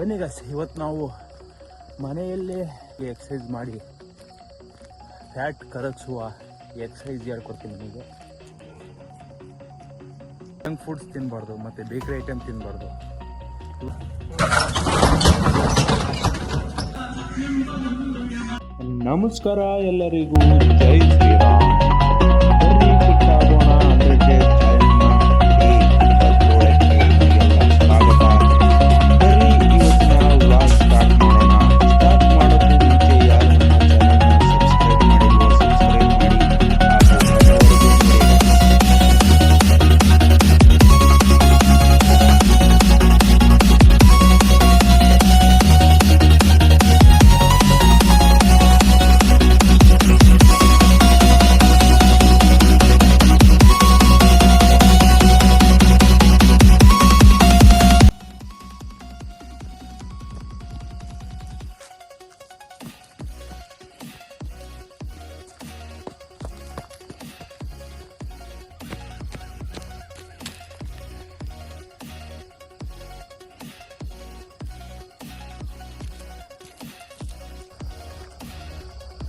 ಬನ್ನಿ ಗಸ್ ಇವತ್ತು ನಾವು ಮನೆಯಲ್ಲೇ ಎಕ್ಸಸೈಸ್ ಮಾಡಿ ಫ್ಯಾಟ್ ಕರಗಿಸುವ ಎಕ್ಸಸೈಸ್ ಹೇಳ್ಕೊಡ್ತೀನಿ ನಿಮಗೆ. ಜಂಕ್ ಫುಡ್ಸ್ ತಿನ್ನಬಾರ್ದು ಮತ್ತು ಬೇಕರಿ ಐಟಮ್ ತಿನ್ನಬಾರ್ದು ನಮಸ್ಕಾರ ಎಲ್ಲರಿಗೂ, ಜೈ ಶ್ರೀರಾಮ್.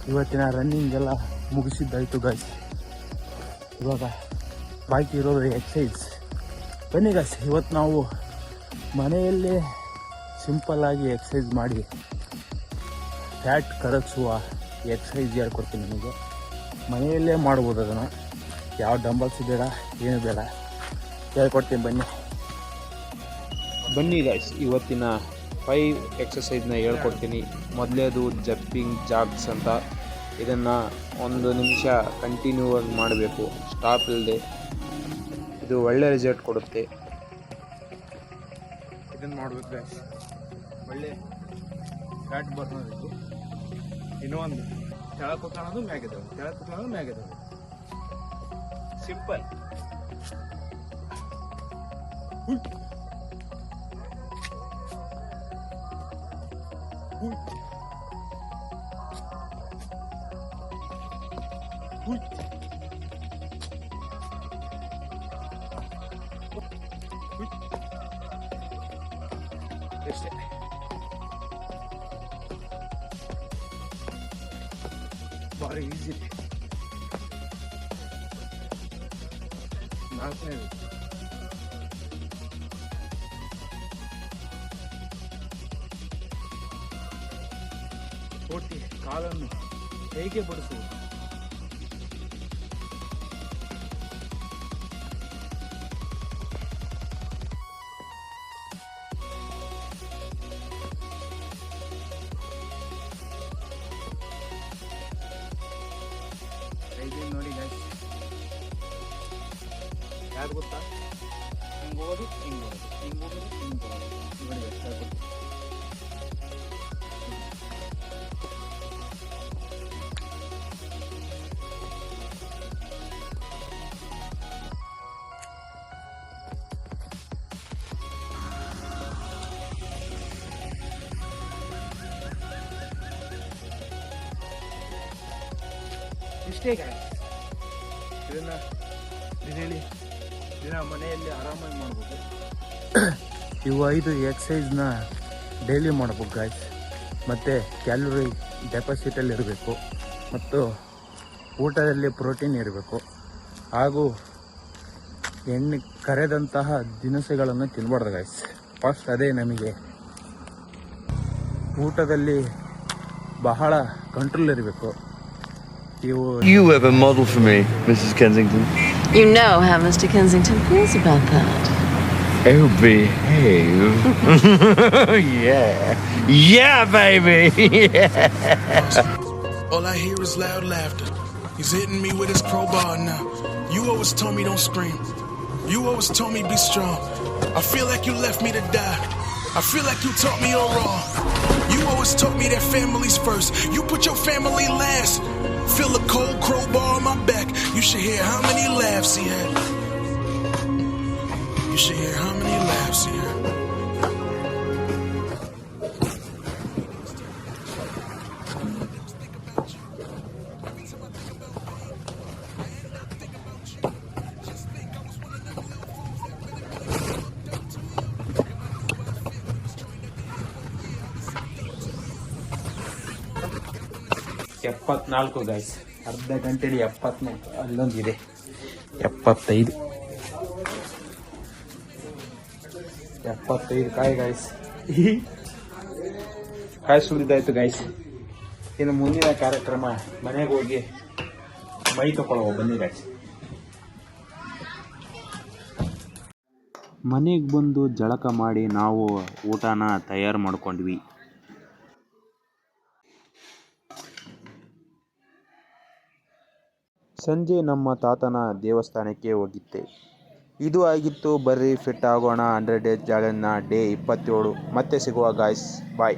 ಇವತ್ತಿನ ರನ್ನಿಂಗ್ ಎಲ್ಲ ಮುಗಿಸಿದ್ದಾಯಿತು ಗಾಯ್ಸ್ ಇವಾಗ ಬಾಕಿ ಇರೋದು ಎಕ್ಸೈಸ್ ಬನ್ನಿ ಗಾಯ್ಸ್ ಇವತ್ತು ನಾವು ಮನೆಯಲ್ಲೇ ಸಿಂಪಲ್ ಆಗಿ ಎಕ್ಸಸೈಸ್ ಮಾಡಿ ಫ್ಯಾಟ್ ಕರಗಿಸುವ ಎಕ್ಸೈಸ್ ಹೇಳ್ಕೊಡ್ತೀನಿ ನಿಮಗೆ? ಮನೆಯಲ್ಲೇ ಮಾಡ್ಬೋದು ಅದನ್ನು. ಯಾವ ಡಂಬಲ್ಸ್ ಬೇಡ, ಏನು ಬೇಡ. ಹೇಳ್ಕೊಡ್ತೀನಿ ಬನ್ನಿ. ಬನ್ನಿ ಗಾಯ್ಸ್ ಇವತ್ತಿನ ಫೈವ್ ಎಕ್ಸಸೈಸ್ನ ಹೇಳ್ಕೊಡ್ತೀನಿ. ಮೊದಲೇದು ಜಪ್ಪಿಂಗ್ ಜಾಗ್ಸ್ ಅಂತ. ಇದನ್ನು ಒಂದು ನಿಮಿಷ ಕಂಟಿನ್ಯೂ ಆಗಿ ಮಾಡಬೇಕು. ಸ್ಟಾಪ್ ಇಲ್ಲದೆ ಇದು ಒಳ್ಳೆ ರಿಸಲ್ಟ್ ಕೊಡುತ್ತೆ. ಇದನ್ನು ಮಾಡಬೇಕು ಒಳ್ಳೆ ಫ್ಯಾಟ್ ಬರ್ನ್ ಆಗಬೇಕು ಇನ್ನೊಂದು ಕೆಳ ಕುತ್ಕೊಳ್ಳೋದು ಮ್ಯಾಗಿದ್ದಾವೆ ಕೆಳ ಕುತ್ಕೊಳ್ಳೋದು ಮ್ಯಾಗಿದ್ದಾವೆ simple Ui. Ui. Ui. Este. Bora, easy. Nothing. ಕೋಟಿ ಕಾಲನ್ನು ಹೇಗೆ ಬಡಿಸುವುದು ಐದು ನೋಡಿ ಗೈಸ್ ಯಾರು ಗೊತ್ತಾ ಹಿಂಗೆ ಹೋಗೋದು ಹಿಂಗೆ ಹೋಗೋದು ಹಿಂಗೆ ಹೋಗೋದು ಹಿಂಗೆ ಹೋಗೋದು ನೋಡಿ guys, ಇಷ್ಟೇ ದಿನ ಮನೆಯಲ್ಲಿ ಆರಾಮಾಗಿ ಮಾಡ್ಬೋದು. ಇವು ಐದು ಎಕ್ಸಸೈಸ್ನ ಡೈಲಿ ಮಾಡ್ಬೇಕು ಗಾಯ್ಸ್ ಮತ್ತು ಕ್ಯಾಲೋರಿ ಡೆಪಾಸಿಟಲ್ಲಿ ಇರಬೇಕು. ಮತ್ತು ಊಟದಲ್ಲಿ ಪ್ರೋಟೀನ್ ಇರಬೇಕು. ಹಾಗೂ ಎಣ್ಣೆ ಕರೆದಂತಹ ದಿನಸಿಗಳನ್ನು ತಿನ್ನಬಾರ್ದು ಗಾಯ್ಸ್ ಫಸ್ಟ್ ಅದೇ ನಮಗೆ ಊಟದಲ್ಲಿ ಬಹಳ ಕಂಟ್ರೋಲ್ ಇರಬೇಕು. ಇವು You have a model for me, Mrs. Kensington. You know how Mr. Kensington feels about that. Oh, behave. yeah. Yeah, baby. Yeah. All I hear is loud laughter. He's hitting me with his crowbar now. You always told me don't scream. You always told me be strong. I feel like you left me to die. I feel like you taught me all wrong. You always taught me that family's first. You put your family last. Feel a cold crowbar on my back. You should hear how many laughs he had. You should hear how many laughs he had. ಎಪ್ಪತ್ನಾಲ್ಕು guys ಅರ್ಧ ಗಂಟೆಲಿ ಎಪ್ಪತ್ನಾಲ್ಕು ಅಲ್ಲೊಂದಿದೆ. ಎಪ್ಪತ್ತೈದು. ಎಪ್ಪತ್ತೈದು ಕಾಯಿ guys. ಕಾಯಿ ಸುಳಿದಾಯ್ತು guys. ಇನ್ನು ಮುಂದಿನ ಕಾರ್ಯಕ್ರಮ ಮನೆಗೆ ಹೋಗಿ ಮೈ ತಗೊಳ್ಳುವ ಬನ್ನಿ ಗಾಯ್ಸ್. ಮನೆಗೆ ಬಂದು ಜಳಕ ಮಾಡಿ ನಾವು ಊಟನ ತಯಾರು ಮಾಡ್ಕೊಂಡ್ವಿ. ಸಂಜೆ ನಮ್ಮ ತಾತನ ದೇವಸ್ಥಾನಕ್ಕೆ ಹೋಗಿದ್ದೆ. ಇದು ಆಗಿತ್ತು, ಬರ್ರಿ ಫಿಟ್ ಆಗೋಣ ಹಂಡ್ರೆಡ್ ಡೇಸ್ ಚಾಲೆಂಜ್ನ ಡೇ ಇಪ್ಪತ್ತೇಳು. ಮತ್ತೆ ಸಿಗುವ ಗಾಯ್ಸ್ ಬಾಯ್